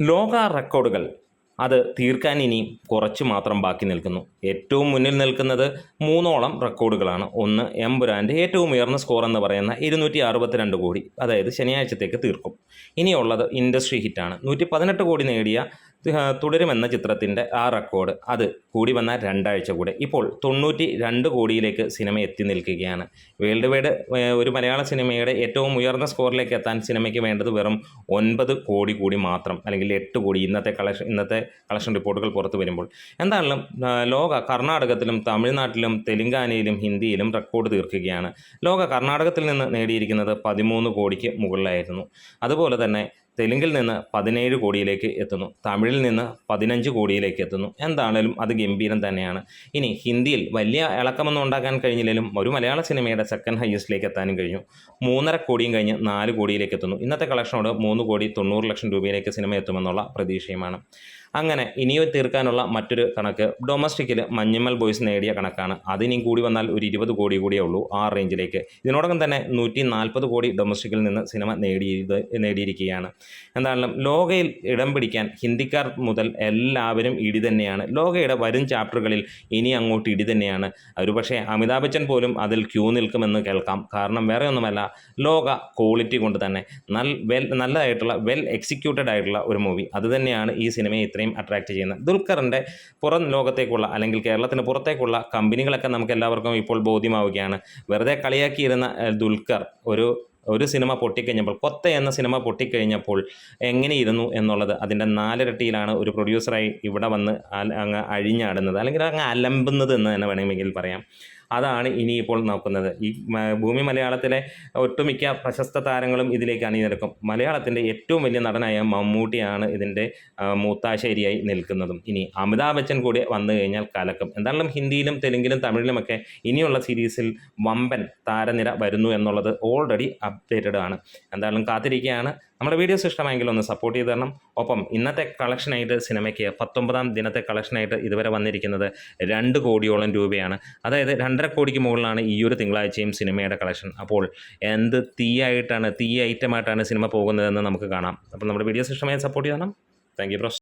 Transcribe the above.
ലോക റെക്കോർഡുകൾ. അത് തീർക്കാൻ ഇനി കുറച്ച് മാത്രം ബാക്കി നിൽക്കുന്നു. ഏറ്റവും മുന്നിൽ നിൽക്കുന്നത് മൂന്നോളം റെക്കോർഡുകളാണ്. ഒന്ന് എംപുരാന്റെ ഏറ്റവും ഉയർന്ന സ്കോർ എന്ന് പറയുന്ന ഇരുന്നൂറ്റി അറുപത്തിരണ്ട് കോടി അതായത് ശനിയാഴ്ചത്തേക്ക് തീർക്കും. ഇനിയുള്ളത് ഇൻഡസ്ട്രി ഹിറ്റാണ്. നൂറ്റി പതിനെട്ട് കോടി നേടിയ തുടരുമെന്ന ചിത്രത്തിന്റെ ആ റെക്കോർഡ് അത് കൂടി വന്ന രണ്ടാഴ്ച കൂടെ. ഇപ്പോൾ തൊണ്ണൂറ്റി രണ്ട് കോടിയിലേക്ക് സിനിമ എത്തി നിൽക്കുകയാണ്. വേൾഡ് വൈഡ് ഒരു മലയാള സിനിമയുടെ ഏറ്റവും ഉയർന്ന സ്കോറിലേക്ക് എത്താൻ സിനിമയ്ക്ക് വേണ്ടത് വെറും ഒൻപത് കോടി കൂടി മാത്രം അല്ലെങ്കിൽ എട്ട് കോടി ഇന്നത്തെ കളക്ഷൻ ഇന്നത്തെ കളക്ഷൻ റിപ്പോർട്ടുകൾ പുറത്തു വരുമ്പോൾ. എന്തായാലും ലോക കർണാടകത്തിലും തമിഴ്നാട്ടിലും തെലുങ്കാനയിലും ഹിന്ദിയിലും റെക്കോർഡ് തീർക്കുകയാണ്. ലോക കർണാടകത്തിൽ നിന്ന് നേടിയിരിക്കുന്നത് പതിമൂന്ന് കോടിക്ക് മുകളിലായിരുന്നു. അതുപോലെ തന്നെ തെലുങ്കിൽ നിന്ന് പതിനേഴ് കോടിയിലേക്ക് എത്തുന്നു. തമിഴിൽ നിന്ന് പതിനഞ്ച് കോടിയിലേക്ക് എത്തുന്നു. എന്താണേലും അത് ഗംഭീരം തന്നെയാണ്. ഇനി ഹിന്ദിയിൽ വലിയ ഇളക്കമൊന്നും ഉണ്ടാക്കാൻ കഴിഞ്ഞില്ലെങ്കിലും ഒരു മലയാള സിനിമയുടെ സെക്കൻഡ് ഹയസ്റ്റിലേക്ക് എത്താനും കഴിഞ്ഞു. മൂന്നര കോടിയും കഴിഞ്ഞ് നാല് കോടിയിലേക്ക് എത്തുന്നു. ഇന്നത്തെ കളക്ഷനോട് മൂന്ന് കോടി തൊണ്ണൂറ് ലക്ഷം രൂപയിലേക്ക് സിനിമ എത്തുമെന്നുള്ള പ്രതീക്ഷയുമാണ്. അങ്ങനെ ഇനിയും തീർക്കാനുള്ള മറ്റൊരു കണക്ക് ഡൊമസ്റ്റിക്കിൽ മഞ്ഞമ്മൽ ബോയ്സ് നേടിയ കണക്കാണ്. അതിനിയും കൂടി വന്നാൽ ഒരു ഇരുപത് കോടി കൂടിയേ ഉള്ളൂ ആ റേഞ്ചിലേക്ക് ഇതിനോടകം തന്നെ നൂറ്റി നാൽപ്പത് കോടി ഡൊമസ്റ്റിക്കിൽ നിന്ന് സിനിമ നേടി നേടിയിരിക്കുകയാണ്. എന്തായാലും ലോകയിൽ ഇടം പിടിക്കാൻ ഹിന്ദിക്കാർ മുതൽ എല്ലാവരും ഇടി തന്നെയാണ്. ലോകയുടെ വരും ചാപ്റ്ററുകളിൽ ഇനി അങ്ങോട്ട് ഇടി തന്നെയാണ്. ഒരു പക്ഷേ അമിതാഭ് ബച്ചൻ പോലും അതിൽ ക്യൂ നിൽക്കുമെന്ന് കേൾക്കാം. കാരണം വേറെ ഒന്നുമല്ല ലോക ക്വാളിറ്റി കൊണ്ട് തന്നെ നല്ല വെൽ നല്ലതായിട്ടുള്ള വെൽ എക്സിക്യൂട്ടഡ് ആയിട്ടുള്ള ഒരു മൂവി. അതുതന്നെയാണ് ഈ സിനിമയെ ഇത്രയും അട്രാക്റ്റ് ചെയ്യുന്നത്. ദുൽഖറിന്റെ പുറം ലോകത്തേക്കുള്ള അല്ലെങ്കിൽ കേരളത്തിന് പുറത്തേക്കുള്ള കമ്പനികളൊക്കെ നമുക്ക് എല്ലാവർക്കും ഇപ്പോൾ ബോധ്യമാവുകയാണ്. വെറുതെ കളിയാക്കിയിരുന്ന ദുൽഖർ ഒരു ഒരു സിനിമ പൊട്ടിക്കഴിഞ്ഞപ്പോൾ കൊത്ത എന്ന സിനിമ പൊട്ടിക്കഴിഞ്ഞപ്പോൾ എങ്ങനെയിരുന്നു എന്നുള്ളത് അതിന്റെ നാലിരട്ടിയിലാണ് ഒരു പ്രൊഡ്യൂസറായി ഇവിടെ വന്ന് അങ്ങ് അഴിഞ്ഞാടുന്നത്. അല്ലെങ്കിൽ അങ്ങ് അലമ്പുന്നത് എന്ന് തന്നെ വേണമെങ്കിൽ പറയാം. അതാണ് ഇനിയിപ്പോൾ നോക്കുന്നത്. ഈ ഭൂമി മലയാളത്തിലെ ഒട്ടുമിക്ക പ്രശസ്ത താരങ്ങളും ഇതിലേക്ക് അണിനിരക്കും മലയാളത്തിന്റെ ഏറ്റവും വലിയ നടനായ മമ്മൂട്ടിയാണ് ഇതിന്റെ മൂത്താശേരിയായി നിൽക്കുന്നതും. ഇനി അമിതാഭ് ബച്ചൻ കൂടി വന്നു കഴിഞ്ഞാൽ കലക്കും. എന്തായാലും ഹിന്ദിയിലും തെലുങ്കിലും തമിഴിലുമൊക്കെ ഇനിയുള്ള സീരീസിൽ വമ്പൻ താരനിര വരുന്നു എന്നുള്ളത് ഓൾറെഡി അപ്ഡേറ്റഡ് ആണ്. എന്തായാലും കാത്തിരിക്കുകയാണ്. നമ്മുടെ വീഡിയോസ് ഇഷ്ടമായെങ്കിൽ ഒന്ന് സപ്പോർട്ട് ചെയ്ത് തരണം. ഒപ്പം ഇന്നത്തെ കളക്ഷനായിട്ട് സിനിമയ്ക്ക് പത്തൊമ്പതാം ദിനത്തെ കളക്ഷനായിട്ട് ഇതുവരെ വന്നിരിക്കുന്നത് രണ്ട് കോടിയോളം രൂപയാണ്. അതായത് രണ്ടര കോടിക്ക് മുകളിലാണ് ഈ ഒരു തിങ്കളാഴ്ചയും സിനിമയുടെ കളക്ഷൻ അപ്പോൾ എന്ത് തീയായിട്ടാണ് തീ ഐറ്റമായിട്ടാണ് സിനിമ പോകുന്നതെന്ന് നമുക്ക് കാണാം. അപ്പോൾ നമ്മുടെ വീഡിയോസ് ഇഷ്ടമായി സപ്പോർട്ട് ചെയ്യണം താങ്ക് യു